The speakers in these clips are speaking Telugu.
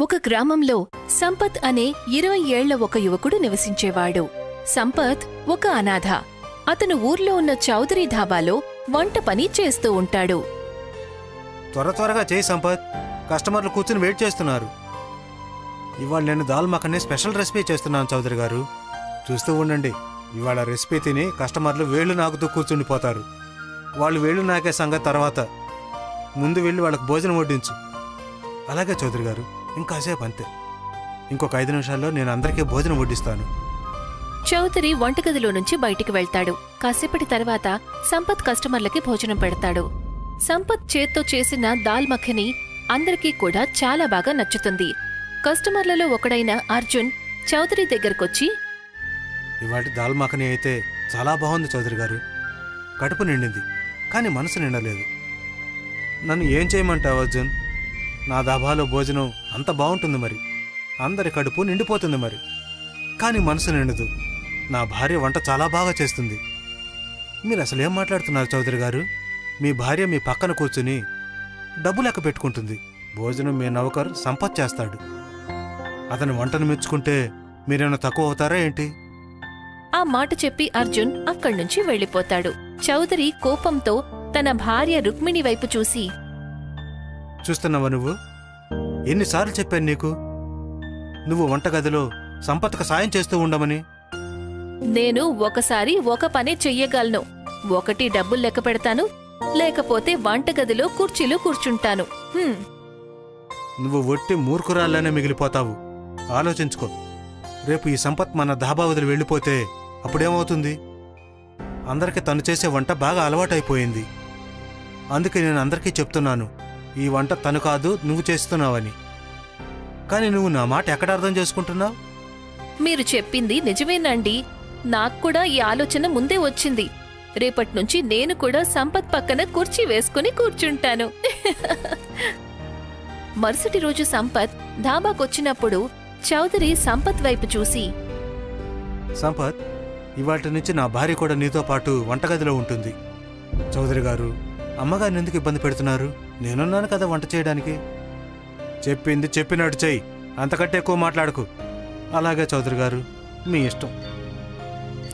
ఒక గ్రామంలో సంపత్ అనే ఇరవై ఏళ్ళ ఒక యువకుడు నివసించేవాడు. సంపత్ ఒక అనాథ. అతను ఊర్లో ఉన్న చౌదరి ధాబాలో వంట పని చేస్తూ ఉంటాడు. త్వర త్వరగా చేయి సంపత్. కస్టమర్లు కూర్చుని వెయిట్ చేస్తున్నారు. ఇవాళ నేను దాల్ మఖని స్పెషల్ రెసిపీ చేస్తున్నాను చౌదరి గారు. చూస్తూ ఉండండి. ఇవాళ రెసిపీ తిని కస్టమర్లు వేళ్ళు నాకుతూ కూర్చుండిపోతారు వాళ్ళు వేళ్ళు నాకే సంగతి తర్వాత. ముందు వెళ్ళి వాళ్ళకి భోజనం వడ్డించు. అలాగే చౌదరి గారు. ఇంకాసేపు అంతే. ఇంకొక ఐదు నిమిషాల్లో నేను అందరికీ భోజనం వడ్డిస్తాను. చౌదరి వంటగదిలో నుంచి బయటికి వెళ్తాడు. కాసేపటి తర్వాత సంపత్ కస్టమర్లకి భోజనం పెడతాడు. సంపత్ చేత్తో చేసిన దాల్ మఖని అందరికీ కూడా చాలా బాగా నచ్చుతుంది. కస్టమర్లలో ఒకడైన అర్జున్ చౌదరి దగ్గరకొచ్చి ఇవాటి దాల్ మఖని అయితే చాలా బాగుంది చౌదరి గారు. కడుపు నిండింది కానీ మనసు నిండలేదు. నన్ను ఏం చేయమంటావు అర్జున్? నా దాబాలో భోజనం అంత బాగుంటుంది మరి. అందరి కడుపు నిండిపోతుంది మరి. కానీ మనసు నిండదు. నా భార్య వంట చాలా బాగా చేస్తుంది. మీరు అసలు ఏం మాట్లాడుతున్నారు చౌదరి గారు? మీ భార్య మీ పక్కన కూర్చుని డబ్బు లెక్క పెట్టుకుంటుంది. భోజనం మీ నౌకర్ సంపత్ చేస్తాడు. అతని వంటను మెచ్చుకుంటే మీరేమైనా తక్కువ అవుతారా ఏంటి? ఆ మాట చెప్పి అర్జున్ అక్కడ్నుంచి వెళ్ళిపోతాడు. చౌదరి కోపంతో తన భార్య రుక్మిణి వైపు చూసి చూస్తున్నావా నువ్వు? ఎన్నిసార్లు చెప్పాను నీకు? నువ్వు వంటగదిలో సంపత్కు సాయం చేస్తూ ఉండమని. నేను ఒకసారి ఒక పనే చెయ్యగలను. ఒకటి డబ్బులు లెక్క పెడతాను లేకపోతే వంటగదిలో కుర్చీలో కూర్చుంటాను. హ్మ్, నువ్వు ఒట్టి మూర్ఖురాల్లానే మిగిలిపోతావు. ఆలోచించుకో. రేపు ఈ సంపత్ మన ధాబా వదిలి వెళ్ళిపోతే అప్పుడేమవుతుంది? అందరికీ తను చేసే వంట బాగా అలవాటైపోయింది. అందుకే నేను అందరికీ చెప్తున్నాను. ఈ వంట తను కాదు నువ్వు చేస్తున్నావని. కానీ నువ్వు నా మాట ఎక్కడ అర్థం చేసుకుంటున్నావు? మీరు చెప్పింది నిజమేనండి. నాకు కూడా ఈ ఆలోచన ముందే వచ్చింది. రేపట్నుంచి నేను కూడా సంపత్ పక్కన కుర్చీ వేసుకుని కూర్చుంటాను. మరుసటి రోజు సంపత్ ధాబాకొచ్చినప్పుడు చౌదరి సంపత్ వైపు చూసి సంపత్ ఇవాటి నుంచి నా భార్య కూడా నీతో పాటు వంటగదిలో ఉంటుంది. చౌదరి గారు అమ్మగారిని ఎందుకు ఇబ్బంది పెడుతున్నారు? నేనున్నాను కదా వంట చేయడానికి? చెప్పింది చెప్పినట్టు చెయ్యి. అంతకంటే ఎక్కువ మాట్లాడకు. అలాగే చౌదరి గారు మీ ఇష్టం.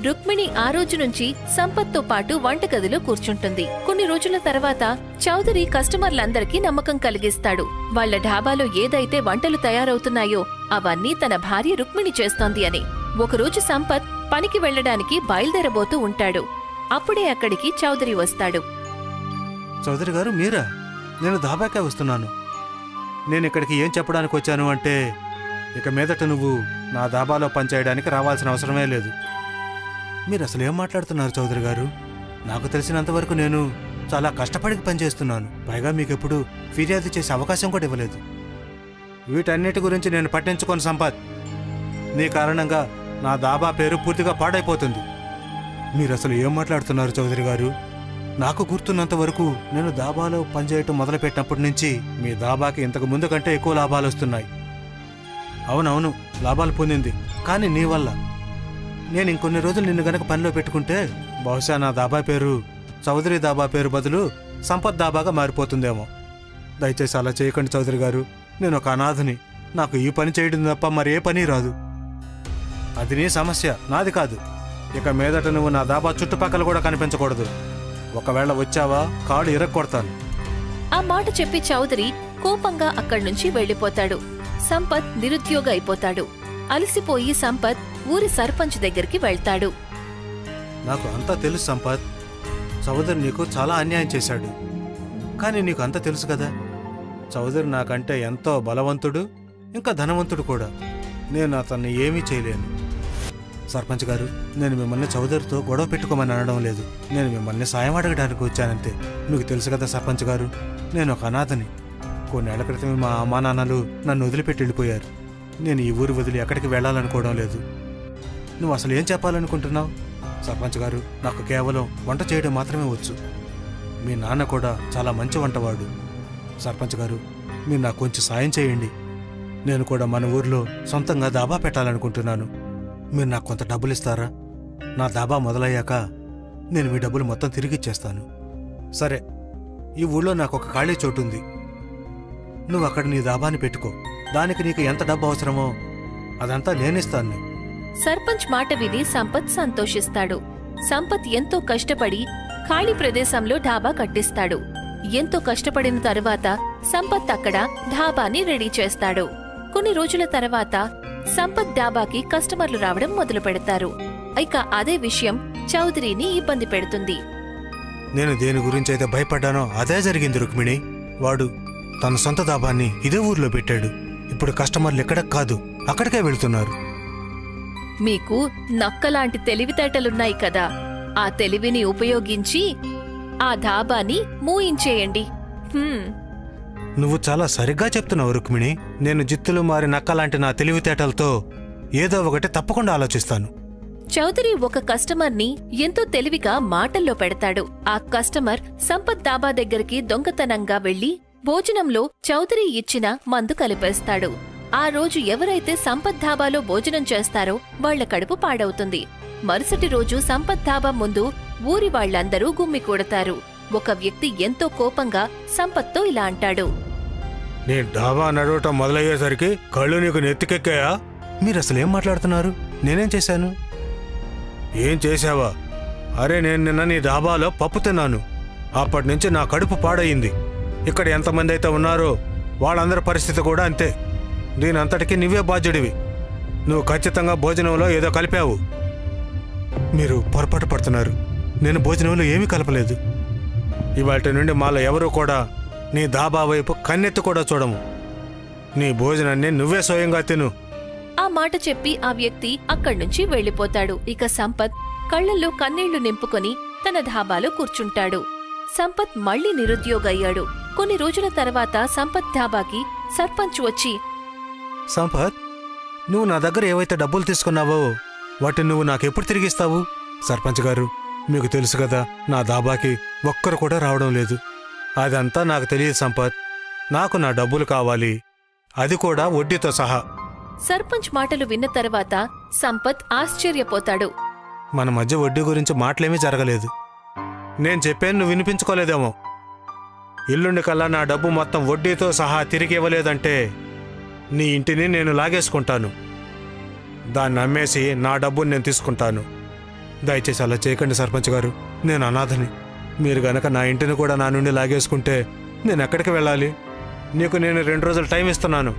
రుక్మిణి ఆ రోజు నుంచి సంపత్తో పాటు వంటగదిలో కూర్చుంటుంది. కొన్ని రోజుల తర్వాత చౌదరి కస్టమర్లందరికీ నమ్మకం కలిగిస్తాడు. వాళ్ళ ఢాబాలో ఏదైతే వంటలు తయారవుతున్నాయో అవన్నీ తన భార్య రుక్మిణి చేస్తోంది అని. ఒకరోజు సంపత్ పనికి వెళ్ళడానికి బయలుదేరబోతూ ఉంటాడు. అప్పుడే అక్కడికి చౌదరి వస్తాడు. చౌదరి గారు మీరా? నేను దాబాకే వస్తున్నాను. నేను ఇక్కడికి ఏం చెప్పడానికి వచ్చాను అంటే ఇక మీదట నువ్వు నా దాబాలో పనిచేయడానికి రావాల్సిన అవసరమే లేదు. మీరు అసలు ఏం మాట్లాడుతున్నారు చౌదరి గారు? నాకు తెలిసినంతవరకు నేను చాలా కష్టపడి పనిచేస్తున్నాను పైగా మీకు ఎప్పుడు ఫిర్యాదు చేసే అవకాశం కూడా ఇవ్వలేదు. వీటన్నిటి గురించి నేను పట్టించుకొని సంపత్. నీ కారణంగా నా దాబా పేరు పూర్తిగా పాడైపోతుంది. మీరు అసలు ఏం మాట్లాడుతున్నారు చౌదరి గారు? నాకు గుర్తున్నంత వరకు నేను దాబాలో పనిచేయటం మొదలుపెట్టినప్పటి నుంచి మీ దాబాకి ఇంతకు ముందు కంటే ఎక్కువ లాభాలు వస్తున్నాయి. అవునవును లాభాలు పొందింది. కానీ నీ వల్ల. నేను ఇంకొన్ని రోజులు నిన్ను గనక పనిలో పెట్టుకుంటే బహుశా నా దాబా పేరు చౌదరి దాబా పేరు బదులు సంపత్ దాబాగా మారిపోతుందేమో. దయచేసి అలా చేయకండి చౌదరి గారు. నేను ఒక అనాథని. నాకు ఈ పని చేయడం తప్ప మరే పని రాదు. అది నీ సమస్య నాది కాదు. ఇక మీదట నువ్వు నా దాబా చుట్టుపక్కల కూడా కనిపించకూడదు. ఒకవేళ వచ్చావా కాడు ఇరక్కొడతాను. ఆ మాట చెప్పి చౌదరి కోపంగా అక్కడ్నుంచి వెళ్ళిపోతాడు. సంపత్ నిరుద్యోగ అయిపోతాడు. అలసిపోయి సంపత్ ఊరి సర్పంచ్ దగ్గరికి వెళ్తాడు. నాకు అంతా తెలుసు సంపత్. చౌదరి నీకు చాలా అన్యాయం చేశాడు. కానీ నీకు అంతా తెలుసు కదా. చౌదరి నాకంటే ఎంతో బలవంతుడు ఇంకా ధనవంతుడు కూడా. నేను అతన్ని ఏమీ చేయలేను. సర్పంచ్ గారు నేను మిమ్మల్ని చౌదరితో గొడవ పెట్టుకోమని అనడం లేదు. నేను మిమ్మల్ని సాయం అడగడానికి వచ్చానంతే. మీకు తెలుసు కదా సర్పంచ్ గారు నేను ఒక అనాథని. కొన్నేళ్ళ క్రితమే మా అమ్మా నాన్నలు నన్ను వదిలిపెట్టి వెళ్ళిపోయారు. నేను ఈ ఊరు వదిలి ఎక్కడికి వెళ్ళాలనుకోవడం లేదు. నువ్వు అసలు ఏం చెప్పాలనుకుంటున్నావు? సర్పంచ్ గారు నాకు కేవలం వంట చేయడం మాత్రమే వచ్చు. మీ నాన్న కూడా చాలా మంచి వంటవాడు. సర్పంచ్ గారు మీరు నాకు కొంచెం సాయం చేయండి. నేను కూడా మన ఊర్లో సొంతంగా దాబా పెట్టాలనుకుంటున్నాను. మీరు నాకు కొంత డబ్బులు ఇస్తారా నా దాబా మొదలయ్యాక నేను మీ డబ్బులు మొత్తం తిరిగి ఇచ్చేస్తాను సరే ఈ ఊళ్ళో నాకు ఒక ఖాళీ చోటు ఉంది నువ్వు అక్కడ నీ దాబాని పెట్టుకో. దానికి నీకు ఎంత డబ్బు అవసరమో అదంతా నేనిస్తాను. సర్పంచ్ మాట విని సంపత్ సంతోషిస్తాడు. సంపత్ ఎంతో కష్టపడి ఖాళీ ప్రదేశంలో ఢాబా కట్టిస్తాడు. ఎంతో కష్టపడిన తరువాత సంపత్ అక్కడ ఢాబాని రెడీ చేస్తాడు. కొన్ని రోజుల తర్వాత సంపత్ డాబాకి కస్టమర్లు రావడం మొదలు పెడతారు. ఇక అదే విషయం చౌదరిని ఇబ్బంది పెడుతుంది. నేను దేని గురించి అయితే భయపడ్డానో అదే జరిగింది రుక్మిణి. వాడు తన సొంత దాబాన్ని ఇదే ఊర్లో పెట్టాడు. ఇప్పుడు కస్టమర్లు ఎక్కడికి కాదు అక్కడికే వెళ్తున్నారు. మీకు నక్కలాంటి తెలివితేటలున్నాయి కదా. ఆ తెలివిని ఉపయోగించి ఆ ధాబాని మూయించేయండి. హ్మ్, నువ్వు చాలా సరిగ్గా చెప్తున్నావు రుక్మిణి. నేను జిత్తులు మారి నక్కలాంటి నా తెలివితేటలతో ఏదో ఒకటి తప్పకుండా ఆలోచిస్తాను. చౌదరి ఒక కస్టమర్ని ఎంతో తెలివిగా మాటల్లో పెడతాడు. ఆ కస్టమర్ సంపత్ దాబా దగ్గరికి దొంగతనంగా వెళ్ళి భోజనంలో చౌదరి ఇచ్చిన మందు కలిపేస్తాడు. ఆ రోజు ఎవరైతే సంపత్ ధాబాలో భోజనం చేస్తారో వాళ్ళ కడుపు పాడవుతుంది. మరుసటి రోజు సంపత్ ధాబా ముందు ఊరి వాళ్ళందరూ గుమ్మి కూడతారు. ఒక వ్యక్తి ఎంతో కోపంగా సంపత్తో ఇలా అంటాడు. నీ డాబా నడవటం మొదలయ్యేసరికి కళ్ళు నీకు నెత్తికెక్కాయా? మీరు అసలు ఏం మాట్లాడుతున్నారు? నేనేం చేశాను? ఏం చేశావా? అరే నేను నిన్న నీ డాబాలో పప్పు తిన్నాను. అప్పటి నుంచి నా కడుపు పాడయింది. ఇక్కడ ఎంతమంది అయితే ఉన్నారో వాళ్ళందరి పరిస్థితి కూడా అంతే. దీని అంతటికీ నువ్వే బాధ్యుడివి. నువ్వు ఖచ్చితంగా భోజనంలో ఏదో కలిపావు. మీరు పొరపాటు పడుతున్నారు. నేను భోజనంలో ఏమీ కలపలేదు. ఇవాటి నుండి మాలో ఎవరూ కూడా నీ దాబా వైపు కన్నెత్తి కూడా చూడము. నీ భోజనాన్ని నువ్వే స్వయంగా తిను. ఆ మాట చెప్పి ఆ వ్యక్తి అక్కడ్నుంచి వెళ్ళిపోతాడు ఇక సంపత్ కళ్ళల్లో కన్నీళ్ళు నింపుకొని తన ధాబాలో కూర్చుంటాడు. సంపత్ మళ్ళీ నిరుద్యోగయ్యాడు. కొన్ని రోజుల తర్వాత సంపత్ ధాబాకి సర్పంచ్ వచ్చి సంపత్ నువ్వు నా దగ్గర ఏవైతే డబ్బులు తీసుకున్నావో వాటిని నువ్వు నాకెప్పుడు తిరిగిస్తావు? సర్పంచ్ గారు మీకు తెలుసు కదా నా దాబాకి ఒక్కరు కూడా రావడం లేదు. అదంతా నాకు తెలియదు సంపత్. నాకు నా డబ్బులు కావాలి. అది కూడా వడ్డీతో సహా. సర్పంచ్ మాటలు విన్న తర్వాత సంపత్ ఆశ్చర్యపోతాడు. మన మధ్య వడ్డీ గురించి మాటలేమీ జరగలేదు. నేను చెప్పాను నువ్వు వినిపించుకోలేదేమో. ఇల్లుండి కల్లా నా డబ్బు మొత్తం వడ్డీతో సహా తిరిగి ఇవ్వలేదంటే నీ ఇంటిని నేను లాగేసుకుంటాను. దాన్ని అమ్మేసి నా డబ్బుని నేను తీసుకుంటాను. దయచేసి అలా చేయకండి సర్పంచ్ గారు. నేను అనాథని. మీరు గనక నా ఇంటిని కూడా నా నుండి లాగేసుకుంటే నేను ఎక్కడికి వెళ్ళాలి? నీకు నేను రెండు రోజులు టైం ఇస్తున్నాను.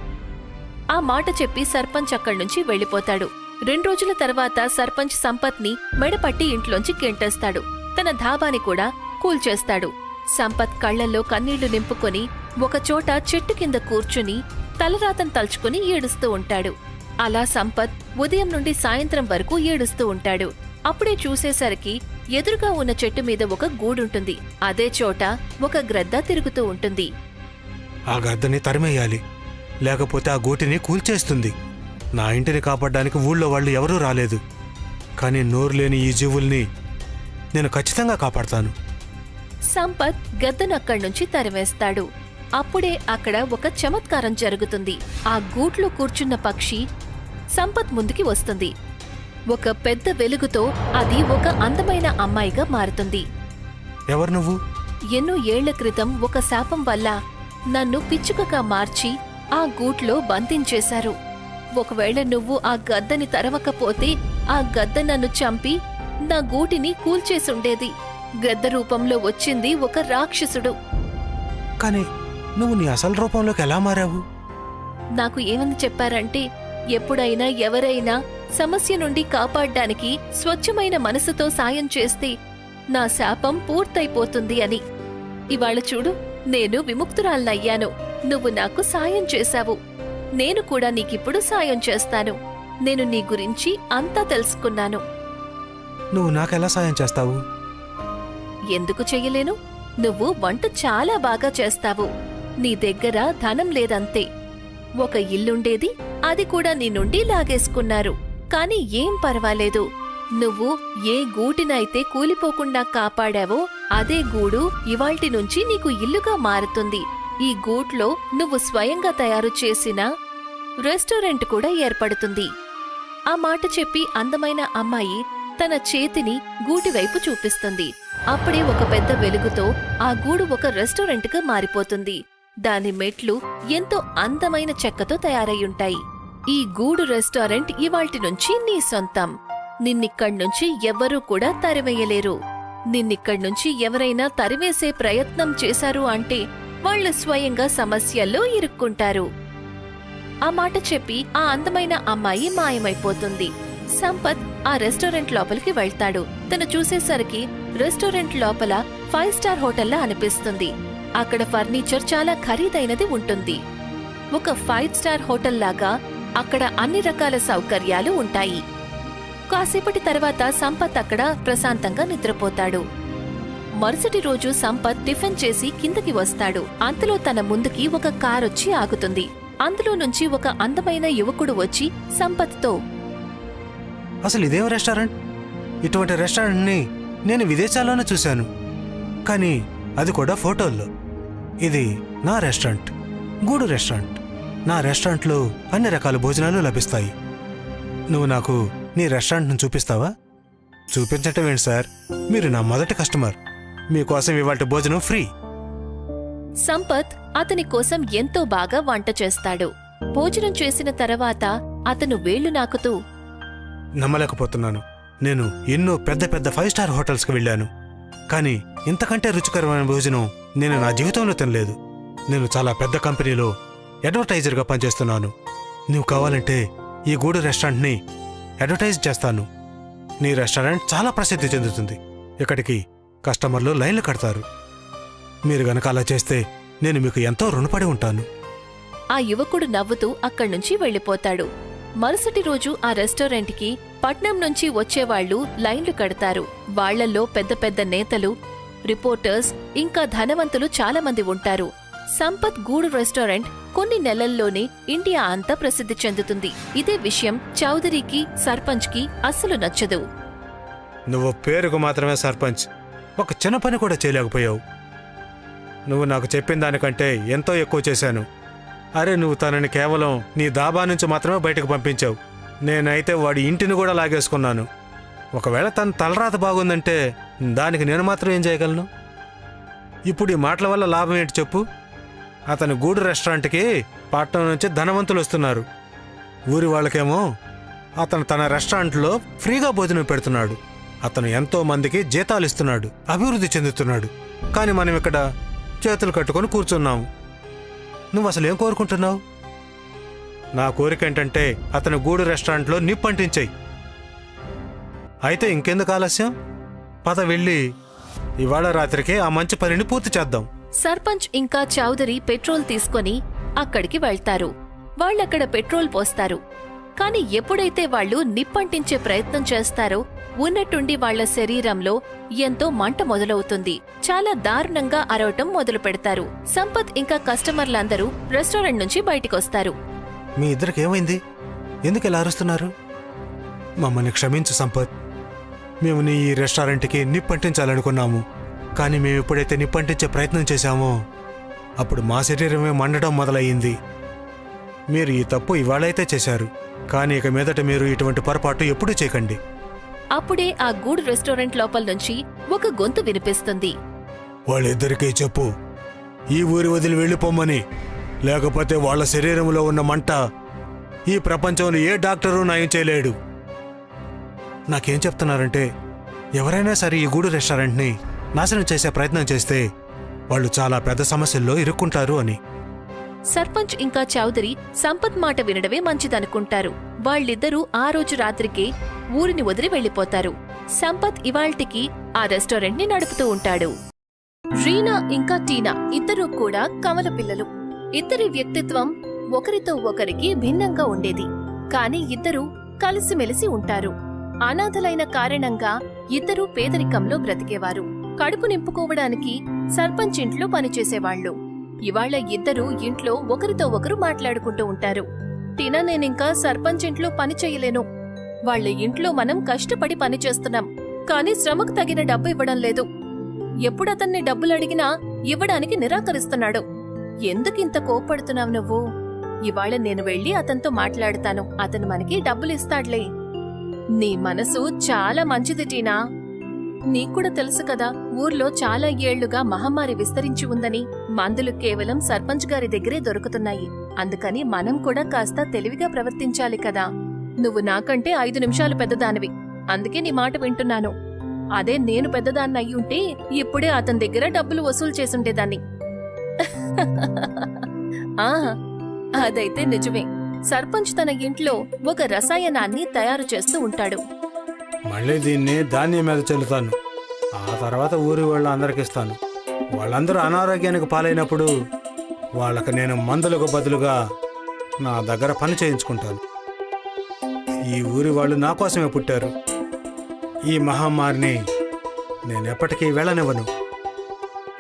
ఆ మాట చెప్పి సర్పంచ్ అక్కడి నుంచి వెళ్ళిపోతాడు. రెండు రోజుల తర్వాత సర్పంచ్ సంపత్ని మెడపట్టి ఇంట్లోంచి గెంటేస్తాడు. తన ధాబాని కూడా కూల్చేస్తాడు. సంపత్ కళ్ళల్లో కన్నీళ్ళు నింపుకొని ఒకచోట చెట్టు కింద కూర్చుని తలరాతను తలుచుకుని ఏడుస్తూ ఉంటాడు. అలా సంపత్ ఉదయం నుండి సాయంత్రం వరకు ఏడుస్తూ ఉంటాడు. అప్పుడే చూసేసరికి ఎదురుగా ఉన్న చెట్టు మీద ఒక గూడుంటుంది. అదే చోట ఒక గ్రద్ద తిరుగుతూ ఉంటుంది. ఆ గద్దని తరిమేయాలి. లేకపోతే ఆ గూటిని కూల్చేస్తుంది. నా ఇంటిని కాపాడడానికి ఊళ్ళో వాళ్ళు ఎవరూ రాలేదు. కానీ నోరు లేని ఈ జీవుల్ని నేను ఖచ్చితంగా కాపాడతాను. సంపత్ గద్దనక్కడ్నుంచి తరివేస్తాడు అప్పుడే అక్కడ ఒక చమత్కారం జరుగుతుంది. ఆ గూట్లో కూర్చున్న పక్షి సంపత్ ముందుకి వస్తుంది. ఒక పెద్ద వెలుగుతో అది ఒక అందమైన అమ్మాయిగా మారుతుంది. ఎవరు నువ్వు? ఎన్నో ఏళ్ళ క్రితం ఒక శాపం వల్ల నన్ను పిచ్చుకగా మార్చి ఆ గూట్లో బంధించేశారు. ఒకవేళ నువ్వు ఆ గద్దని తరవకపోతే ఆ గద్ద నన్ను చంపి నా గూటిని కూల్చేసుండేది. గద్ద రూపంలో వచ్చింది ఒక రాక్షసుడు. కానీ నువ్వు నీ అసలు రూపంలోకి ఎలా మారావు? నాకు ఏమని చెప్పారంటే ఎప్పుడైనా ఎవరైనా సమస్య నుండి కాపాడ్డానికి స్వచ్ఛమైన మనసుతో సాయం చేస్తే నా శాపం పూర్తయిపోతుంది అని. ఇవాళ చూడు నేను విముక్తురాలనయ్యాను. నువ్వు నాకు సాయం చేశావు. నేను కూడా నీకిప్పుడు సాయం చేస్తాను. నేను నీ గురించి అంతా తెలుసుకున్నాను. నువ్వు నాకెలా సాయం చేస్తావు? ఎందుకు చెయ్యలేను? నువ్వు వంట చాలా బాగా చేస్తావు. నీ దగ్గర ధనం లేదంతే. ఒక ఇల్లుండేది అది కూడా నీ నుండి లాగేసుకున్నారు. కాని ఏం పర్వాలేదు. నువ్వు ఏ గూటినైతే కూలిపోకుండా కాపాడావో అదే గూడు ఇవాల్టి నుంచి నీకు ఇల్లుగా మారుతుంది. ఈ గూట్లో నువ్వు స్వయంగా తయారు చేసిన రెస్టారెంట్ కూడా ఏర్పడుతుంది. ఆ మాట చెప్పి అందమైన అమ్మాయి తన చేతిని గూటివైపు చూపిస్తుంది. అప్పుడే ఒక పెద్ద వెలుగుతో ఆ గూడు ఒక రెస్టారెంట్గా మారిపోతుంది. దాని మెట్లు ఎంతో అందమైన చెక్కతో తయారయ్యుంటాయి ఈ గూడు రెస్టారెంట్ ఇవాల్టి నుంచి నీ సొంతం. నిన్నిక్కడి నుంచి ఎవ్వరూ కూడా తరివేయలేరు. నిన్నిక్కడి నుంచి ఎవరైనా తరివేసే ప్రయత్నం చేశారు అంటే వాళ్ళు స్వయంగా సమస్యల్లో ఇరుక్కుంటారు. ఆ మాట చెప్పి ఆ అందమైన అమ్మాయి మాయమైపోతుంది. సంపత్ ఆ రెస్టారెంట్ లోపలికి వెళ్తాడు. తను చూసేసరికి రెస్టారెంట్ లోపల ఫైవ్ స్టార్ హోటల్లా అనిపిస్తుంది. అక్కడ ఫర్నిచర్ చాలా ఖరీదైనది ఉంటుంది. ఒక ఫైవ్ స్టార్ హోటల్ లాగా అక్కడ అన్ని రకాల సౌకర్యాలు ఉంటాయి. కాసేపటి తర్వాత సంపత్ అక్కడ ప్రశాంతంగా నిద్రపోతాడు. మరుసటి రోజు సంపత్ టిఫిన్ చేసి కిందకి వస్తాడు. అంతలో తన ముందుకి ఒక కారొచ్చి ఆగుతుంది. అందులో నుంచి ఒక అందమైన యువకుడు వచ్చి సంపత్తో అసలు ఇదేం రెస్టారెంట్? ఇటువంటి రెస్టారెంట్ని నేను విదేశాల్లోనే చూశాను. కానీ అది కూడా ఫోటోల్లో. ఇది నా రెస్టారెంట్. గూడు రెస్టారెంట్. నా రెస్టారెంట్లో అన్ని రకాల భోజనాలు లభిస్తాయి. నువ్వు నాకు నీ రెస్టారెంట్ను చూపిస్తావా? చూపించటం ఏంటి సార్? మీరు నా మొదటి కస్టమర్. మీకోసం ఇవాళ భోజనం ఫ్రీ. సంపత్ అతని కోసం ఎంతో బాగా వంట చేస్తాడు. భోజనం చేసిన తర్వాత అతను వేళ్ళు నాకుతూ నమ్మలేకపోతున్నాను. నేను ఎన్నో పెద్ద పెద్ద ఫైవ్ స్టార్ హోటల్స్కి వెళ్ళాను. కానీ ఇంతకంటే రుచికరమైన భోజనం నేను నా జీవితంలో తినలేదు. నేను చాలా పెద్ద కంపెనీలో అడ్వర్టైజర్గా పనిచేస్తున్నాను. నువ్వు కావాలంటే ఈ గూడు రెస్టారెంట్ని అడ్వర్టైజ్ చేస్తాను. నీ రెస్టారెంట్ చాలా ప్రసిద్ధి చెందుతుంది. ఇక్కడికి కస్టమర్లు లైన్లు కడతారు. మీరు గనక అలా చేస్తే నేను మీకు ఎంతో రుణపడి ఉంటాను. ఆ యువకుడు నవ్వుతూ అక్కడి నుంచి వెళ్ళిపోతాడు. మరుసటి రోజు ఆ రెస్టారెంట్కి పట్నం నుంచి వచ్చేవాళ్ళు లైన్లు కడతారు. వాళ్ళల్లో పెద్ద పెద్ద నేతలు రిపోర్టర్స్ ఇంకా ధనవంతులు చాలామంది ఉంటారు. సంపత్ గూడు రెస్టారెంట్ కొన్ని నెలల్లోనే ఇండియా అంతా ప్రసిద్ధి చెందుతుంది. ఇదే విషయం చౌదరికి సర్పంచ్కి అస్సలు నచ్చదు. నువ్వు పేరుకు మాత్రమే సర్పంచ్. ఒక చిన్న పని కూడా చేయలేకపోయావు. నువ్వు నాకు చెప్పిన దానికంటే ఎంతో ఎక్కువ చేశాను. అరే నువ్వు తనని కేవలం నీ దాబా నుంచి మాత్రమే బయటకు పంపించావు. నేనైతే వాడి ఇంటిని కూడా లాగేసుకున్నాను. ఒకవేళ తన తలరాత బాగుందంటే దానికి నేను మాత్రం ఏం చేయగలను? ఇప్పుడు ఈ మాటల వల్ల లాభం ఏంటి చెప్పు. అతని గూడు రెస్టారెంట్కి పట్టణం నుంచి ధనవంతులు వస్తున్నారు. ఊరి వాళ్ళకేమో అతను తన రెస్టారెంట్లో ఫ్రీగా భోజనం పెడుతున్నాడు. అతను ఎంతో మందికి జీతాలు ఇస్తున్నాడు అభివృద్ధి చెందుతున్నాడు. కానీ మనం ఇక్కడ చేతులు కట్టుకొని కూర్చున్నాము నువ్వు అసలు ఏం కోరుకుంటున్నావు? నా కోరిక ఏంటంటే అతని గూడు రెస్టారెంట్లో నిప్పంటించాయి అయితే ఇంకెందుకు ఆలస్యం? పద వెళ్ళి ఇవాళ రాత్రికి ఆ మంచి పనిని పూర్తి చేద్దాం. సర్పంచ్ ఇంకా చౌదరి పెట్రోల్ తీసుకొని అక్కడికి వెళ్తారు. వాళ్ళక్కడ పెట్రోల్ పోస్తారు. కాని ఎప్పుడైతే వాళ్ళు నిప్పంటించే ప్రయత్నం చేస్తారో ఉన్నట్టుండి వాళ్ళ శరీరంలో ఎంతో మంట మొదలవుతుంది. చాలా దారుణంగా అరవటం మొదలు పెడతారు సంపత్ ఇంకా కస్టమర్లందరూ రెస్టారెంట్ నుంచి బయటికొస్తారు. మీ ఇద్దరికేమైంది ఎందుకు ఇలా అరుస్తున్నారు? మమ్మల్ని క్షమించు సంపత్. మేము నీ ఈ రెస్టారెంట్కి నిప్పంటించాలనుకున్నాము. కానీ మేము ఎప్పుడైతే నిప్పంటించే ప్రయత్నం చేశామో. అప్పుడు మా శరీరమే మండడం మొదలయ్యింది. మీరు ఈ తప్పు ఇవాళైతే చేశారు. కానీ ఇక మీదట మీరు ఇటువంటి పొరపాటు ఎప్పుడూ చేయకండి. అప్పుడే ఆ గూడు రెస్టారెంట్ లోపల నుంచి ఒక గొంతు వినిపిస్తుంది. వాళ్ళిద్దరికీ చెప్పు. ఈ ఊరి వదిలి వెళ్ళిపోమ్మని. లేకపోతే వాళ్ళ శరీరంలో ఉన్న మంట ఈ ప్రపంచంలో ఏ డాక్టరు నయం చేయలేడు. నాకేం చెప్తున్నారంటే ఎవరైనా సరే ఈ గూడు రెస్టారెంట్ని నాశనం చేసే ప్రయత్నం చేస్తే వాళ్ళు చాలా పెద్ద సమస్యల్లో ఇరుక్కుంటారు అని. సర్పంచ్ ఇంకా చౌదరి సంపత్ మాట వినడమే మంచిదనుకుంటారు. వాళ్ళిద్దరూ ఆ రోజు రాత్రికే ఊరిని వదిలి వెళ్ళిపోతారు సంపత్ ఇవాల్టికి ఆ రెస్టారెంట్ని నడుపుతూ ఉంటాడు. రీనా ఇంకా టీనా ఇద్దరూ కూడా కమల పిల్లలు. ఇద్దరి వ్యక్తిత్వం ఒకరితో ఒకరికి భిన్నంగా ఉండేది. కాని ఇద్దరూ కలిసిమెలిసి ఉంటారు. అనాథలైన కారణంగా ఇద్దరూ పేదరికంలో బ్రతికేవారు. కడుపు నింపుకోవడానికి సర్పంచ్ ఇంట్లో పనిచేసేవాళ్ళు ఇవాళ ఇద్దరూ ఇంట్లో ఒకరితో ఒకరు మాట్లాడుకుంటూ ఉంటారు. టీనా నేనింకా సర్పంచ్ ఇంట్లో పని చేయలేను. వాళ్ళ ఇంట్లో మనం కష్టపడి పనిచేస్తున్నాం కానీ శ్రమకు తగిన డబ్బు ఇవ్వడం లేదు. ఎప్పుడతన్ని డబ్బులు అడిగినా ఇవ్వడానికి నిరాకరిస్తున్నాడు. ఎందుకింత కోప్పడుతున్నావు నువ్వు? ఇవాళ నేను వెళ్ళి అతనితో మాట్లాడతాను. అతను మనకి డబ్బులిస్తాడులే నీ మనసు చాలా మంచిది టీనా? నీక్కూడా తెలుసు కదా ఊర్లో చాలా ఏళ్ళుగా మహమ్మారి విస్తరించి ఉందని. మందులు కేవలం సర్పంచ్ గారి దగ్గరే దొరుకుతున్నాయి. అందుకని మనం కూడా కాస్త తెలివిగా ప్రవర్తించాలి కదా. నువ్వు నాకంటే ఐదు నిమిషాలు పెద్దదానివి. అందుకే నీ మాట వింటున్నాను. అదే నేను పెద్దదాన్ని అయ్యుంటే ఇప్పుడే అతని దగ్గర డబ్బులు వసూలు చేసుండేదాన్ని. ఆ అదైతే నిజమే. సర్పంచ్ తన ఇంట్లో ఒక రసాయనాన్ని తయారు చేస్తూ ఉంటాడు. మళ్ళీ దీన్ని ధాన్యం మీద చల్లుతాను. ఆ తర్వాత ఊరి వాళ్ళ అందరికి ఇస్తాను. వాళ్ళందరూ అనారోగ్యానికి పాలైనప్పుడు వాళ్ళకి నేను మందులకు బదులుగా నా దగ్గర పని చేయించుకుంటాను. ఈ ఊరి వాళ్ళు నా కోసమే పుట్టారు. ఈ మహమ్మారిని నేను ఎప్పటికీ వెళ్ళనివ్వను.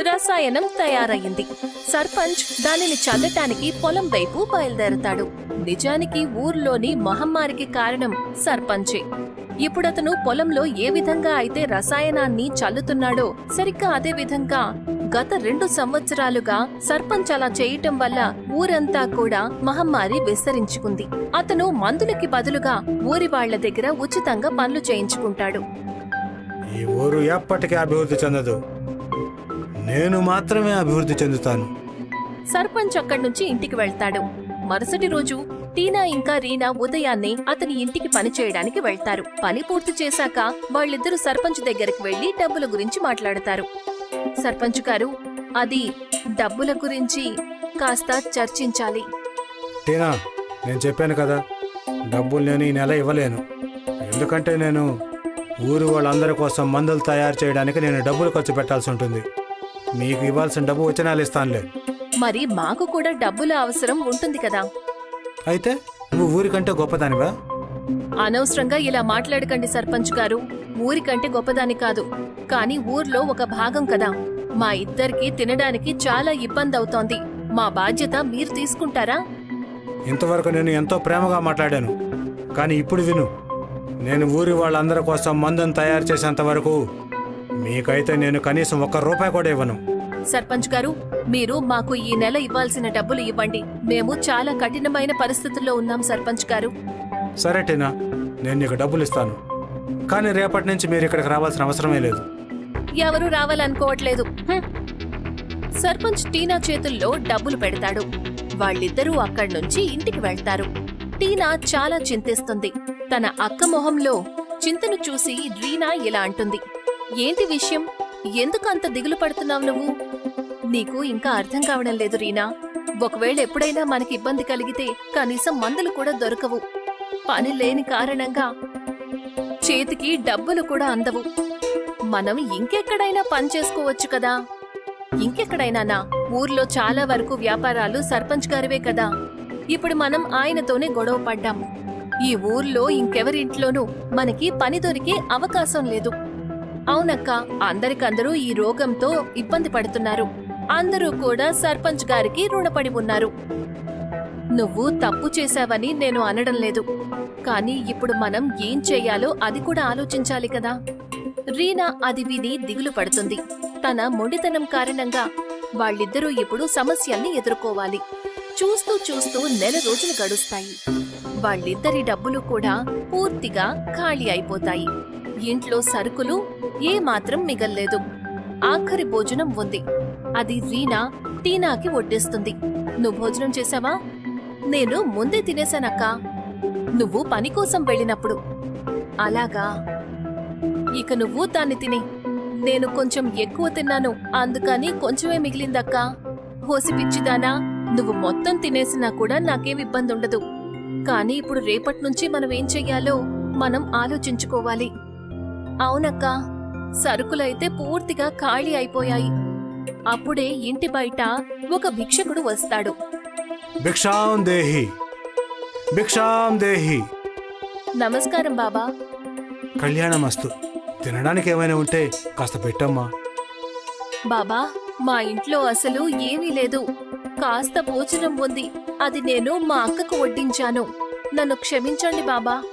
రసాయనం తయారయ్యింది సర్పంచ్ దానిని చల్లటానికి పొలం వైపు బయలుదేరతాడు. నిజానికి ఊర్లోని మహమ్మారికి కారణం సర్పంచే. ఇప్పుడతను పొలంలో ఏ విధంగా అయితే రసాయనాన్ని చల్లుతున్నాడో సరిగ్గా అదే విధంగా గత రెండు సంవత్సరాలుగా సర్పంచ్ అలా చేయటం వల్ల ఊరంతా కూడా మహమ్మారి విస్తరించుకుంది. అతను మందులకి బదులుగా ఊరి వాళ్ళ దగ్గర ఉచితంగా పనులు చేయించుకుంటాడు. ఈ ఊరు ఎప్పటికీ అభివృద్ధి చెందదు. నేను మాత్రమే అభివృద్ధి చెందుతాను. సర్పంచ్ అక్కడి నుంచి ఇంటికి వెళ్తాడు. మరుసటి రోజు టీనా ఇంకా రీనా ఉదయాన్నే అతని ఇంటికి పని చేయడానికి వెళ్తారు. పని పూర్తి చేశాక వాళ్ళిద్దరూ సర్పంచ్ దగ్గరికి వెళ్ళి డబ్బుల గురించి మాట్లాడతారు. సర్పంచ్ గారు అది డబ్బుల గురించి కాస్త చర్చించాలి. టీనా నేను చెప్పాను కదా డబ్బులు నేను ఈ నెల ఇవ్వలేను. ఎందుకంటే నేను ఊరి వాళ్ళందరి కోసం మందులు తయారు చేయడానికి నేను డబ్బులు ఖర్చు పెట్టాల్సి ఉంటుంది. మీకు ఇవ్వాల్సిన డబ్బు వచ్చే నెల ఇస్తానులే మరి మాకు కూడా డబ్బుల అవసరం ఉంటుంది కదా. అయితే నువ్వు ఊరికంటే గొప్పదానివా? అనవసరంగా ఇలా మాట్లాడకండి సర్పంచ్ గారు. ఊరికంటే గొప్పదాని కాదు. కానీ ఊర్లో ఒక భాగం కదా. మా ఇద్దరికి తినడానికి చాలా ఇబ్బంది అవుతోంది మా బాధ్యత మీరు తీసుకుంటారా? ఇంతవరకు నేను ఎంతో ప్రేమగా మాట్లాడాను. కానీ ఇప్పుడు విను. నేను ఊరి వాళ్ళందరి కోసం మందును తయారు చేసేంత వరకు మీకైతే నేను కనీసం ఒక్క రూపాయి కూడా ఇవ్వను. సర్పంచ్ గారు మీరు మాకు ఈ నెల ఇవ్వాల్సిన డబ్బులు ఇవ్వండి. మేము చాలా కఠినమైన పరిస్థితుల్లో ఉన్నాం సర్పంచ్ గారు. సరే టీనా. నేను నీకు డబ్బులు ఇస్తాను. కానీ రేపటి నుంచి మీరు ఇక్కడికి రావాల్సిన అవసరమే లేదు. ఎవరూ రావాలనుకోవట్లేదు. హ్మ్. సర్పంచ్ టీనా చేతుల్లో డబ్బులు పెడతాడు. వాళ్ళిద్దరూ అక్కడి నుంచి ఇంటికి వెళ్తారు. టీనా చాలా చింతిస్తుంది. తన అక్క మొహంలో చింతను చూసి రీనా ఇలా అంటుంది. ఏంటి విషయం? ఎందుకు అంత దిగులు పడుతున్నావు నువ్వు? నీకు ఇంకా అర్థం కావడం లేదు రీనా. ఒకవేళ ఎప్పుడైనా మనకి ఇబ్బంది కలిగితే కనీసం మందులు కూడా దొరకవు. పని లేని కారణంగా చేతికి డబ్బులు కూడా అందవు. మనం ఇంకెక్కడైనా పని చేసుకోవచ్చు కదా. ఇంకెక్కడైనానా? ఊర్లో చాలా వరకు వ్యాపారాలు సర్పంచ్ గారివే కదా. ఇప్పుడు మనం ఆయనతోనే గొడవ పడ్డాం ఈ ఊర్లో ఇంకెవరింట్లోనూ మనకి పని దొరికే అవకాశం లేదు. అవునక్క అందరికందరూ ఈ రోగంతో ఇబ్బంది పడుతున్నారు. అందరూ కూడా సర్పంచ్ గారికి రుణపడి ఉన్నారు. నువ్వు తప్పు చేశావని నేను అనడం లేదు. కానీ ఇప్పుడు మనం ఏం చేయాలో అది కూడా ఆలోచించాలి కదా. రీనా అది విని దిగులు పడుతుంది. తన మొండితనం కారణంగా వాళ్ళిద్దరూ ఇప్పుడు సమస్యల్ని ఎదుర్కోవాలి. చూస్తూ చూస్తూ నెల రోజులు గడుస్తాయి. వాళ్ళిద్దరి డబ్బులు కూడా పూర్తిగా ఖాళీ అయిపోతాయి. ఇంట్లో సరుకులు ఏ మాత్రం మిగల్లేదు. ఆఖరి భోజనం ఉంది. అది రీనా టీనాకి వడ్డిస్తుంది. నువ్వు భోజనం చేశావా? నేను ముందే తినేశానక్క. నువ్వు పని కోసం వెళ్ళినప్పుడు. అలాగా. ఇక నువ్వు దాన్ని తిని. నేను కొంచెం ఎక్కువ తిన్నాను. అందుకని కొంచెమే మిగిలిందక్కా. హోసి పిచ్చిదానా నువ్వు మొత్తం తినేసినా కూడా నాకేం ఇబ్బంది ఉండదు కానీ ఇప్పుడు రేపటి నుంచి మనం ఏం చెయ్యాలో మనం ఆలోచించుకోవాలి. అవునక్కా. సరుకులైతే పూర్తిగా ఖాళీ అయిపోయాయి. అప్పుడే ఇంటి బయట ఒక భిక్షకుడు వస్తాడు. భిక్షాం దేహి. భిక్షాం దేహి. నమస్కారం బాబా. కళ్యాణమస్తు. తినడానికి ఏమైనా ఉంటే కాస్త పెట్టమ్మా. బాబా మా ఇంట్లో అసలు ఏమీ లేదు. కాస్త భోజనం ఉంది. అది నేను మా అక్కకు వడ్డించాను. నన్ను క్షమించండి బాబా.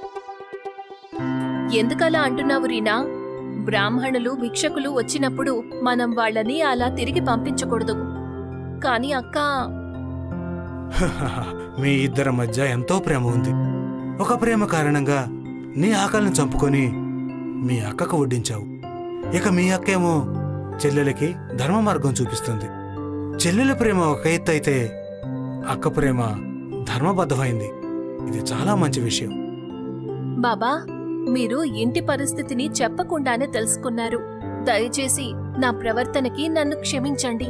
ఎందుకలా అంటున్నావు రీనా? బ్రాహ్మణులు భిక్షకులు వచ్చినప్పుడు మనం వాళ్ళని అలా తిరిగి పంపించకూడదు. కాని అక్క మీ ఇద్దరి మధ్య ఎంతో ప్రేమ ఉంది. ఒక ప్రేమ కారణంగా నీ ఆకలిని చంపుకొని మీ అక్కకు వడ్డించావు. ఇక మీ అక్కేమో చెల్లెలకి ధర్మ మార్గం చూపిస్తుంది. చెల్లెల ప్రేమ ఒక ఎత్తు అయితే అక్క ప్రేమ ధర్మబద్ధమైంది. ఇది చాలా మంచి విషయం. బాబా మీరు ఇంటి పరిస్థితిని చెప్పకుండానే తెలుసుకున్నారు. దయచేసి నా ప్రవర్తనకి నన్ను క్షమించండి.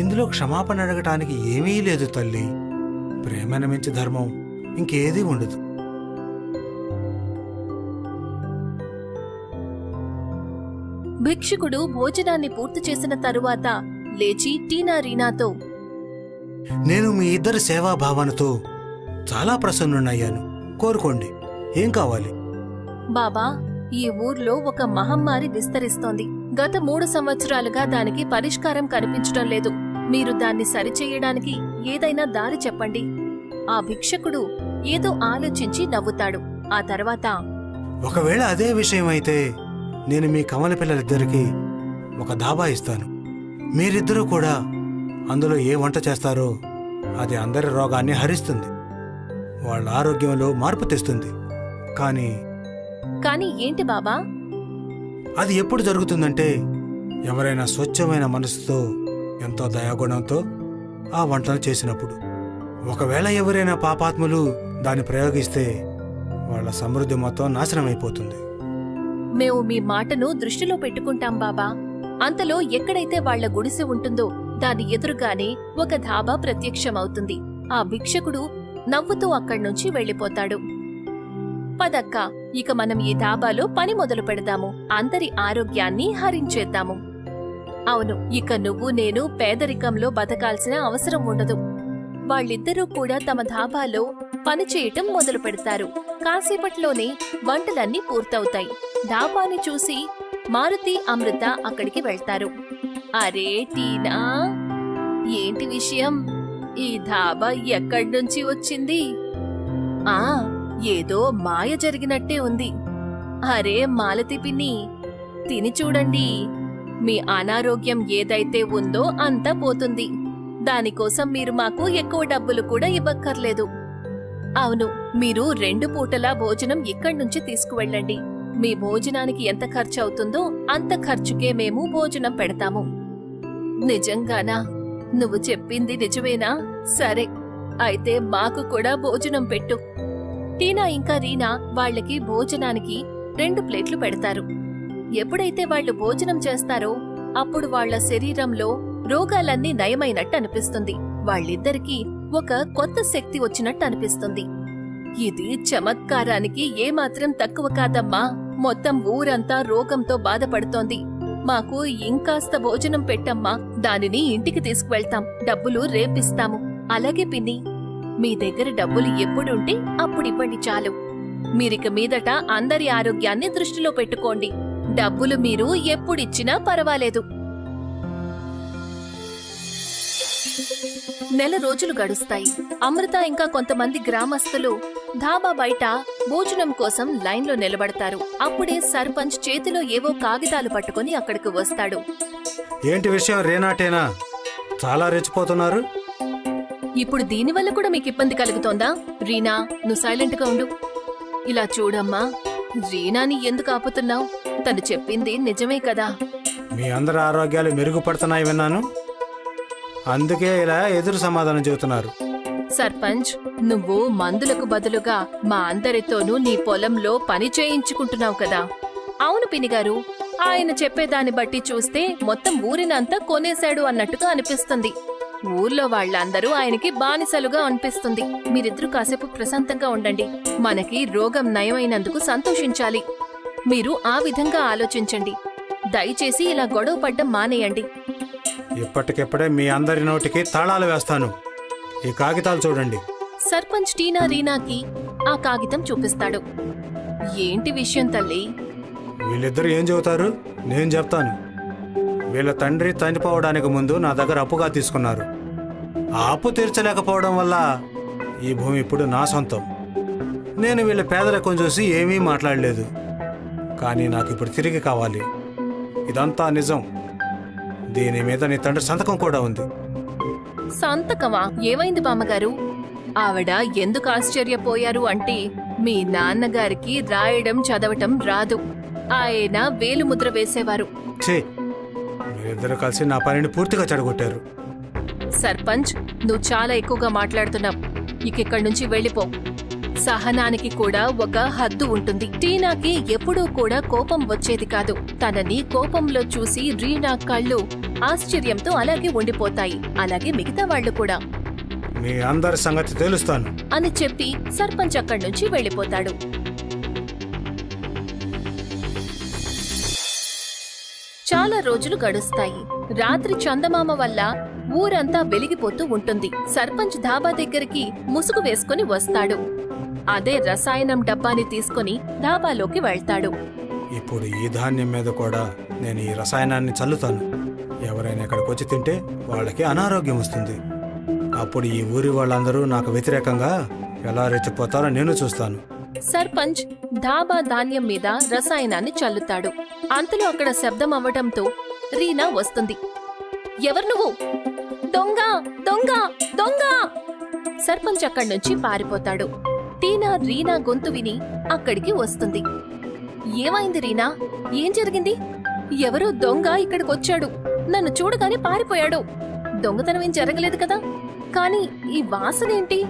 ఇందులో క్షమాపణ అడగటానికి ఏమీ లేదు తల్లి. ప్రేమను మించి ధర్మం ఇంకేదీ ఉండదు. భిక్షుకుడు భోజనాన్ని పూర్తి చేసిన తరువాత లేచి టీనా రీనాతో నేను మీ ఇద్దరి సేవాభావనతో చాలా ప్రసన్నున్నయ్యాను కోరుకోండి. ఏం కావాలి? బాబా ఈ ఊర్లో ఒక మహమ్మారి విస్తరిస్తోంది. గత మూడు సంవత్సరాలుగా దానికి పరిష్కారం కనిపించడం లేదు. మీరు దాన్ని సరిచేయడానికి ఏదైనా దారి చెప్పండి. ఆ భిక్షకుడు ఏదో ఆలోచించి నవ్వుతాడు. ఆ తర్వాత ఒకవేళ అదే విషయం అయితే నేను మీ కమల పిల్లలిద్దరికీ ఒక దాబా ఇస్తాను. మీరిద్దరూ కూడా అందులో ఏ వంట చేస్తారో అది అందరి రోగాన్ని హరిస్తుంది. వాళ్ళ ఆరోగ్యంలో మార్పు తెస్తుంది. కానీ కాని ఏంటి బాబా? అది ఎప్పుడు జరుగుతుందంటే ఎవరైనా స్వచ్ఛమైన మనసుతో ఎంతో దయాగుణంతో ఆ వంటను చేసినప్పుడు. ఒకవేళ ఎవరైనా పాపాత్ములు దాన్ని ప్రయోగిస్తే వాళ్ళ సమృద్ధి మొత్తం నాశనం అయిపోతుంది మేము మీ మాటను దృష్టిలో పెట్టుకుంటాం బాబా. అంతలో ఎక్కడైతే వాళ్ళ గుడిసె ఉంటుందో దాని ఎదురుగానే ఒక ధాబా ప్రత్యక్షమవుతుంది. ఆ భిక్షకుడు నవ్వుతూ అక్కడ్నుంచి వెళ్ళిపోతాడు. పదక్క. ఇక మనం ఈ ధాబాలో పని మొదలు పెడదాము. అందరి ఆరోగ్యాన్ని హరించేద్దాము. అవును ఇక నువ్వు నేను పేదరికంలో బతకాల్సిన అవసరం ఉండదు. వాళ్ళిద్దరూ కూడా తమ ధాబాలో పని చేయటం మొదలు పెడతారు. కాసేపట్లోనే వంటలన్నీ పూర్తవుతాయి. ధాబాని చూసి మారుతి అమృత అక్కడికి వెళ్తారు. అరే టీనా? ఏంటి విషయం? ఈ ధాబా ఎక్కడి నుంచి వచ్చింది? ఆ ఏదో మాయ జరిగినట్టే ఉంది. అరే మాలతి పిన్ని తిని చూడండి. మీ అనారోగ్యం ఏదైతే ఉందో అంతా పోతుంది. దానికోసం మీరు మాకు ఎక్కువ డబ్బులు కూడా ఇవ్వక్కర్లేదు. అవును మీరు రెండు పూటలా భోజనం ఇక్కడి నుంచి తీసుకువెళ్ళండి. మీ భోజనానికి ఎంత ఖర్చు అవుతుందో అంత ఖర్చుకే మేము భోజనం పెడతాము. నిజంగానా? నువ్వు చెప్పింది నిజమేనా? సరే అయితే మాకు కూడా భోజనం పెట్టు. టీనా ఇంకా రీనా వాళ్ళకి భోజనానికి రెండు ప్లేట్లు పెడతారు. ఎప్పుడైతే వాళ్ళు భోజనం చేస్తారో అప్పుడు వాళ్ళ శరీరంలో రోగాలన్నీ నయమైనట్టు అనిపిస్తుంది. వాళ్ళిద్దరికీ ఒక కొత్త శక్తి వచ్చినట్టు అనిపిస్తుంది. ఇది చమత్కారానికి ఏమాత్రం తక్కువ కాదమ్మా. మొత్తం ఊరంతా రోగంతో బాధపడుతోంది. మాకు ఇంకాస్త భోజనం పెట్టమ్మా. దానిని ఇంటికి తీసుకువెళ్తాం. డబ్బులు రేపిస్తాము. అలాగే పిన్ని. మీ దగ్గర డబ్బులు ఎప్పుడుంటే అప్పుడు ఇవ్వండి చాలు. మీరిక మీదట అందరి ఆరోగ్యాన్ని దృష్టిలో పెట్టుకోండి. డబ్బులు మీరు ఎప్పుడిచ్చినా పర్వాలేదు. నెల రోజులు గడుస్తాయి. అమృత ఇంకా కొంతమంది గ్రామస్తులు ధాబా బయట భోజనం కోసం లైన్లో నిలబడతారు. అప్పుడే సర్పంచ్ చేతిలో ఏవో కాగితాలు పట్టుకొని అక్కడికి వస్తాడు. ఏంటి విషయం రేనాటేనా? చాలా రెచ్చిపోతున్నారు. ఇప్పుడు దీనివల్ల కూడా మీకు ఇబ్బంది కలుగుతోందా? రీనా నువ్వు సైలెంట్గా ఉండు. ఇలా చూడమ్మా రీనాని ఎందుకు ఆపుతున్నావు? తను చెప్పింది నిజమే కదా. మీ అందరి ఆరోగ్యాలు మెరుగుపడుతున్నాయి విన్నాను. అందుకే ఇలా ఎదురు సమాధానం చెబుతున్నారు. సర్పంచ్ నువ్వు మందులకు బదులుగా మా అందరితోనూ నీ పొలంలో పని చేయించుకుంటున్నావు కదా. అవును పినిగారు ఆయన చెప్పేదాన్ని బట్టి చూస్తే మొత్తం ఊరినంతా కొనేశాడు అన్నట్టుగా అనిపిస్తుంది. ఊర్లో వాళ్ళందరూ ఆయనకి బానిసలుగా అనిపిస్తుంది. మీరిద్దరూ కాసేపు ప్రశాంతంగా ఉండండి. మనకి రోగం నయమైనందుకు సంతోషించాలి. మీరు ఆ విధంగా ఆలోచించండి. దయచేసి ఇలా గొడవ పడ్డం మానేయండి. ఇప్పటికిప్పుడే మీ అందరి నోటికి తాళాలు వేస్తాను. ఈ కాగితాలు చూడండి. సర్పంచ్ టీనా రీనాకి ఆ కాగితం చూపిస్తాడు. ఏంటి విషయం తల్లి? వీళ్ళిద్దరు ఏం చెబుతారు? నేను చెప్తాను. వీళ్ళ తండ్రి చనిపోవడానికి ముందు నా దగ్గర అప్పుగా తీసుకున్నారు. ఆ అప్పు తీర్చలేకపోవడం వల్ల ఈ భూమి ఇప్పుడు నా సొంతం. నేను వీళ్ళ పేదరికం చూసి ఏమీ మాట్లాడలేదు. కానీ నాకు ఇప్పుడు తిరిగి కావాలి. ఇదంతా నిజం. దీని మీద నీ తండ్రి సంతకం కూడా ఉంది. సంతకమా? ఏమైంది బామ్మగారు? ఆవిడ ఎందుకు ఆశ్చర్యపోయారు అంటే మీ నాన్నగారికి రాయడం చదవటం రాదు. ఆయన వేలుముద్ర వేసేవారు. ఛే! మీరిద్దరు కలిసి నా పనిని పూర్తిగా చెడగొట్టారు. సర్పంచ్ నువ్వు చాలా ఎక్కువగా మాట్లాడుతున్నావు. ఇక ఇక్కడి నుంచి వెళ్ళిపో. సహనానికి కూడా ఒక హద్దు ఉంటుంది. టీనాకి ఎప్పుడూ కూడా కోపం వచ్చేది కాదు. తనని కోపంలో చూసి రీనా కళ్ళు ఆశ్చర్యంతో అలాగే ఉండిపోతాయి. అలాగే మిగతా వాళ్ళు కూడా. మీ అందరి సంగతి తెలుస్తాను. అని చెప్పి సర్పంచ్ అక్కడి నుంచి వెళ్ళిపోతాడు. చాలా రోజులు గడుస్తాయి. రాత్రి చందమామ వల్ల ఊరంతా వెలిగిపోతూ ఉంటుంది. సర్పంచ్ ధాబా దగ్గరికి ముసుగు వేసుకుని వస్తాడు. అదే రసాయనం డబ్బాని తీసుకుని ధాబాలోకి వెళ్తాడు. ఇప్పుడు ఈ ధాన్యం మీద కూడా నేను ఈ రసాయనాన్ని చల్లుతాను. ఎవరైనా ఇక్కడికి వచ్చి తింటే వాళ్ళకి అనారోగ్యం వస్తుంది. అప్పుడు ఈ ఊరి వాళ్ళందరూ నాకు వ్యతిరేకంగా ఎలా రెచ్చిపోతారో నేను చూస్తాను. సర్పంచ్ ధాబా ధాన్యం మీద రసాయనాన్ని చల్లుతాడు. అంతలో అక్కడ శబ్దం అవ్వటంతో రీనా వస్తుంది. ఎవరు నువ్వు? దొంగ! దొంగ! దొంగ! సర్పంచ్ అక్కడి నుంచి పారిపోతాడు. టీనా రీనా గొంతు విని అక్కడికి వస్తుంది. ఏమైంది రీనా? ఏం జరిగింది? ఎవరో దొంగ ఇక్కడికొచ్చాడు. నన్ను చూడగానే పారిపోయాడు. దొంగతనం ఏం జరగలేదు కదా? కానీ ఈ వాసనేంటి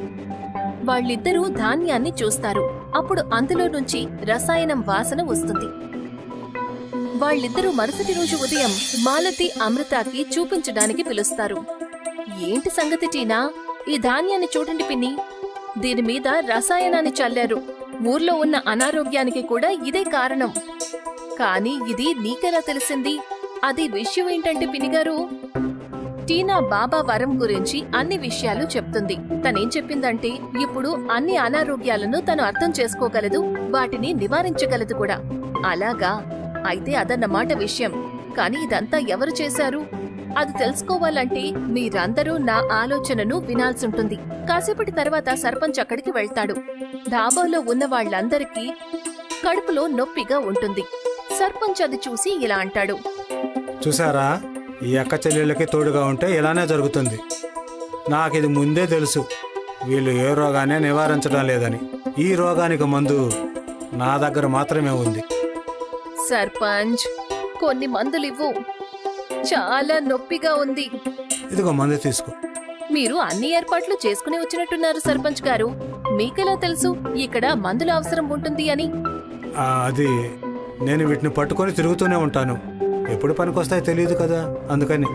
వాళ్ళిద్దరూ ధాన్యాన్ని చూస్తారు. అప్పుడు అందులో నుంచి రసాయనం వాసన వస్తుంది. వాళ్ళిద్దరూ మరుసటి రోజు ఉదయం మాలతి అమృతాకి చూపించడానికి పిలుస్తారు. ఏంటి సంగతి టీనా? ఈ ధాన్యాన్ని చూడండి పిన్ని. దీని మీద రసాయనాన్ని చల్లారు. ఊర్లో ఉన్న అనారోగ్యానికి కూడా ఇదే కారణం. కానీ ఇది నీకెలా తెలిసింది? అది విషయం ఏంటంటే పినిగారు టీనా బాబా వరం గురించి అన్ని విషయాలు చెప్తుంది. తనేం చెప్పిందంటే ఇప్పుడు అన్ని అనారోగ్యాలను తను అర్థం చేసుకోగలదు వాటిని నివారించగలదు కూడా. అలాగా? అయితే అదన్నమాట విషయం. కానీ ఇదంతా ఎవరు చేశారు? అది తెలుసుకోవాలంటే మీరందరూ నా ఆలోచనను వినాల్సుంటుంది. కాసేపటి తర్వాత సర్పంచ్ అక్కడికి వెళ్తాడు. ధాబాలో ఉన్న వాళ్ళందరికీ కడుపులో నొప్పిగా ఉంటుంది. సర్పంచ్ అది చూసి ఇలా అంటాడు. చూసారా? ఈ అక్క చెల్లెళ్ళకి తోడుగా ఉంటే ఇలానే జరుగుతుంది. నాకు ఇది ముందే తెలుసు. వీళ్ళు ఏ రోగాన్ని నివారించడం లేదని. ఈ రోగానికి మందు నా దగ్గర మాత్రమే ఉంది. సర్పంచ్ కొన్ని మందులు ఇవ్వు చాలా నొప్పిగా ఉంది. ఇదిగో మందు తీసుకో. మీరు అన్ని ఏర్పాట్లు చేసుకుని వచ్చినట్టున్నారు సర్పంచ్ గారు. మీకెలా తెలుసు? ఇక్కడ మందుల అవసరం ఉంటుంది అని. అది నేను వీటిని పట్టుకొని తిరుగుతూనే ఉంటాను. ఎప్పుడు పనికొస్తాయో తెలియదు కదా అందుకని.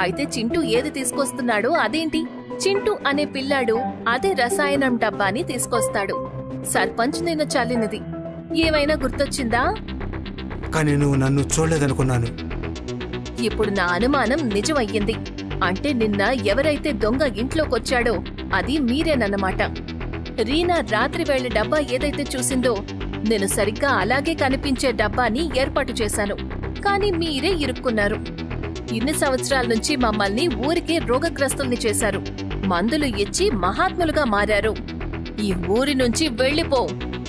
అయితే చింటూ ఏది తీసుకొస్తున్నాడో అదేంటి? చింటూ అనే పిల్లాడు అదే రసాయనం డబ్బాని తీసుకొస్తాడు. సర్పంచ్ నిన్న చల్లినది. ఏమైనా గుర్తొచ్చిందా? కానీ నువ్వు నన్ను చూడలేదనుకున్నాను. ఇప్పుడు నా అనుమానం నిజమయ్యింది. అంటే నిన్న ఎవరైతే దొంగ ఇంట్లోకొచ్చాడో అది మీరేనన్నమాట. రీనా రాత్రి వేళ డబ్బా ఏదైతే చూసిందో నేను సరిగ్గా అలాగే కనిపించే డబ్బాని ఏర్పాటు చేశాను. కానీ మీరే ఇరుక్కున్నారు. ఇన్ని సంవత్సరాల నుంచి మమ్మల్ని ఊరికే రోగగ్రస్తుల్ని చేశారు. మందులు ఇచ్చి మహాత్ములుగా మారారు. ఈ ఊరి నుంచి వెళ్ళిపో.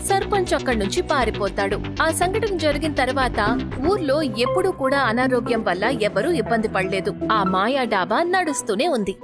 సర్పంచ్ అక్కడి నుంచి పారిపోతాడు. ఆ సంఘటన జరిగిన తర్వాత ఊర్లో ఎప్పుడూ కూడా అనారోగ్యం వల్ల ఎవరూ ఇబ్బంది పడలేదు. ఆ మాయా డాబా నడుస్తూనే ఉంది.